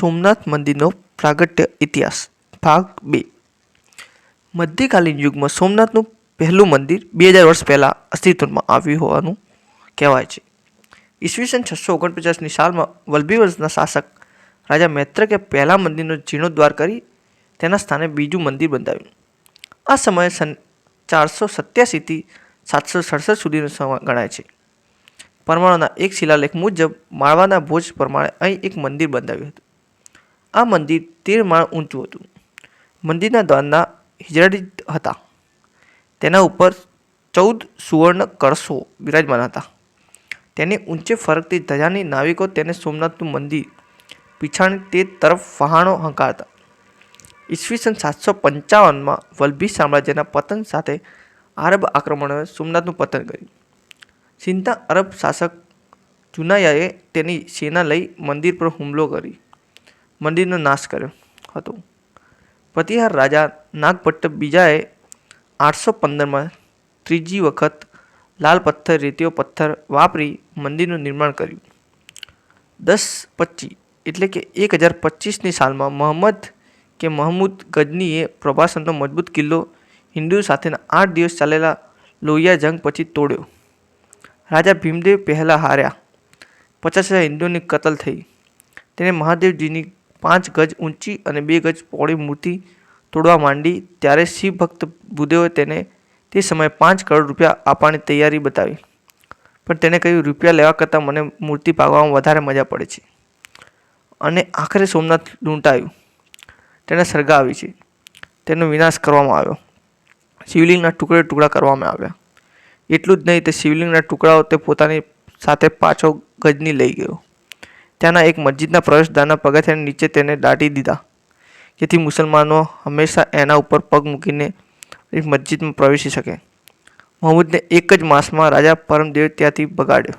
સોમનાથ મંદિરનો પ્રાગટ્ય ઇતિહાસ, ભાગ બે. મધ્યકાલીન યુગમાં સોમનાથનું પહેલું મંદિર બે હજાર વર્ષ પહેલાં અસ્તિત્વમાં આવ્યું હોવાનું કહેવાય છે. ઈસવીસન છસો ઓગણપચાસની સાલમાં વલ્લભી વર્ષના શાસક રાજા મૈત્રકે પહેલા મંદિરનો જીર્ણોદ્વાર કરી તેના સ્થાને બીજું મંદિર બંધાવ્યું. આ સમયે સન ચારસો સત્યાસીથી સાતસો સડસઠ સુધીનો સમય ગણાય છે. પરમાણુના એક શિલાલેખ મુજબ માળવાના ભોજ પ્રમાણે અહીં એક મંદિર બંધાવ્યું હતું. આ મંદિર તેર માળ ઊંચું હતું. મંદિરના દ્વારના હિજડાદિત હતા. તેના ઉપર ચૌદ સુવર્ણ કળશો બિરાજમાન હતા. તેને ઊંચે ફરકતી ધજાની નાવિકો તેને સોમનાથનું મંદિર પીછાણી તે તરફ વહાણો હંકારતા. ઈસવીસન સાતસો પંચાવનમાં વલ્ભી સામ્રાજ્યના પતન સાથે આરબ આક્રમણોએ સોમનાથનું પતન કર્યું. સિંધા અરબ શાસક જુનાયાએ તેની સેના લઈ મંદિર પર હુમલો કરી મંદિરનો નાશ કર્યો હતો. પ્રતિહાર રાજા નાગભટ્ટ બીજાએ આઠસો પંદરમાં ત્રીજી વખત લાલ પથ્થર રેતીઓ પથ્થર વાપરી મંદિરનું નિર્માણ કર્યું. દસ પચીસ એટલે કે એક હજાર પચીસની સાલમાં મોહમ્મદ કે મહમૂદ ગજનીએ પ્રભાસનનો મજબૂત કિલ્લો હિન્દુ સાથેના આઠ દિવસ ચાલેલા લોહિયા જંગ પછી તોડ્યો. રાજા ભીમદેવ પહેલાં હાર્યા. પચાસ હજાર હિન્દુઓની કતલ થઈ. તેને મહાદેવજીની પાંચ ગજ ઊંચી અને બે ગજ પહોળી મૂર્તિ તોડવા માંડી, ત્યારે શિવ ભક્ત તેને તે સમયે પાંચ કરોડ રૂપિયા આપવાની તૈયારી બતાવી. પણ તેણે કહ્યું, રૂપિયા લેવા કરતાં મને મૂર્તિ ભાગવામાં વધારે મજા પડે છે. અને આખરે સોમનાથ લૂંટાયું. તેને સળગાવી છે. તેનો વિનાશ કરવામાં આવ્યો. શિવલિંગના ટુકડે ટુકડા કરવામાં આવ્યા. એટલું જ નહીં, તે શિવલિંગના ટુકડાઓ તે પોતાની સાથે પાછો ગજની લઈ ગયો. ત્યાંના એક મસ્જિદના પ્રવેશદ્વારના પગથિયા નીચે તેને દાટી દીધા. જેથી મુસલમાનો હંમેશા એના ઉપર પગ મૂકીને મસ્જિદમાં પ્રવેશી શકે. મોહમ્મદને એક જ માસમાં રાજા પરમદેવ ત્યાંથી ભગાડ્યો.